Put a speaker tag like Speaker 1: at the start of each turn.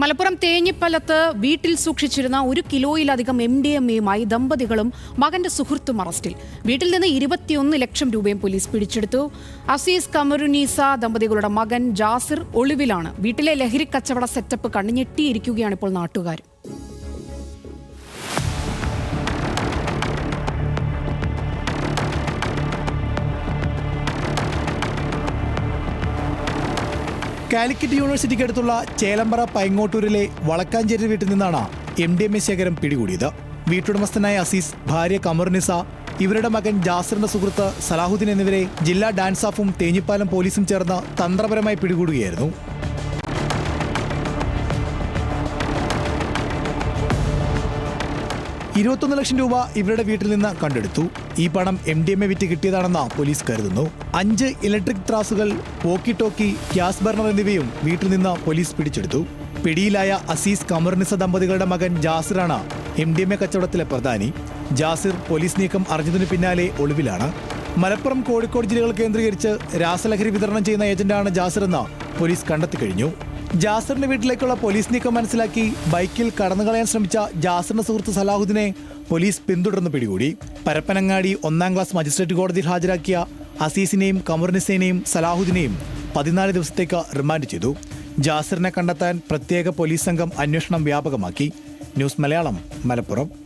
Speaker 1: മലപ്പുറം തേഞ്ഞിപ്പലത്ത് വീട്ടിൽ സൂക്ഷിച്ചിരുന്ന ഒരു കിലോയിലധികം എം ഡി എം എയുമായി ദമ്പതികളും മകന്റെ സുഹൃത്തും അറസ്റ്റിൽ. വീട്ടിൽ നിന്ന് ഇരുപത്തിയൊന്ന് ലക്ഷം രൂപയും പോലീസ് പിടിച്ചെടുത്തു. അസീസ് കമറുനീസ ദമ്പതികളുടെ മകൻ ജാസിർ ഒളിവിലാണ്. വീട്ടിലെ ലഹരി കച്ചവട സെറ്റപ്പ് കണ്ണുഞെട്ടിയിരിക്കുകയാണ് ഇപ്പോൾ നാട്ടുകാർ.
Speaker 2: കാലിക്കറ്റ് യൂണിവേഴ്സിറ്റിക്ക് അടുത്തുള്ള ചേലമ്പറ പൈങ്ങോട്ടൂരിലെ വളക്കാഞ്ചേരി വീട്ടിൽ നിന്നാണ് എം ഡി എം എ ശേഖരം പിടികൂടിയത്. വീട്ടുടമസ്ഥനായ അസീസ് ഭാര്യ കമറുനിസ ഇവരുടെ മകൻ ജാസറിന്റെ സുഹൃത്ത് സലാഹുദ്ദീൻ എന്നിവരെ ജില്ലാ ഡാൻസ് ഓഫും തേഞ്ഞിപ്പാലം പോലീസും ചേർന്ന് തന്ത്രപരമായി പിടികൂടുകയായിരുന്നു. ഇരുപത്തൊന്ന് ലക്ഷം രൂപ ഇവരുടെ വീട്ടിൽ നിന്ന് കണ്ടെടുത്തു. ഈ പണം എം ഡി എം എ വിറ്റ് കിട്ടിയതാണെന്ന് പോലീസ് കരുതുന്നു. അഞ്ച് ഇലക്ട്രിക് ത്രാസുകൾ പോക്കി ടോക്കി ഗ്യാസ് ബർണർ എന്നിവയും വീട്ടിൽ നിന്ന് പോലീസ് പിടിച്ചെടുത്തു. പിടിയിലായ അസീസ് കമർനിസ ദമ്പതികളുടെ മകൻ ജാസിറാണ് എം ഡി എം എ കച്ചവടത്തിലെ പ്രധാനി. ജാസിർ പോലീസ് നീക്കം അറിഞ്ഞതിന് പിന്നാലെ ഒളിവിലാണ്. മലപ്പുറം കോഴിക്കോട് ജില്ലകൾ കേന്ദ്രീകരിച്ച് രാസലഹരി വിതരണം ചെയ്യുന്ന ഏജന്റാണ് ജാസിർ എന്ന് പോലീസ് കണ്ടെത്തി കഴിഞ്ഞു. ജാസറിന്റെ വീട്ടിലേക്കുള്ള പോലീസ് നീക്കം മനസ്സിലാക്കി ബൈക്കിൽ കടന്നുകളയാൻ ശ്രമിച്ച ജാസറിന്റെ സുഹൃത്ത് സലാഹുദ്ദീനെ പോലീസ് പിന്തുടർന്ന് പിടികൂടി. പരപ്പനങ്ങാടി ഒന്നാം ക്ലാസ് മജിസ്ട്രേറ്റ് കോടതിയിൽ ഹാജരാക്കിയ അസീസിനെയും കമറുനിസേനെയും സലാഹുദ്ദീനെയും പതിനാല് ദിവസത്തേക്ക് റിമാൻഡ് ചെയ്തു. ജാസറിനെ കണ്ടെത്താൻ പ്രത്യേക പോലീസ് സംഘം അന്വേഷണം വ്യാപകമാക്കി. ന്യൂസ് മലയാളം മലപ്പുറം.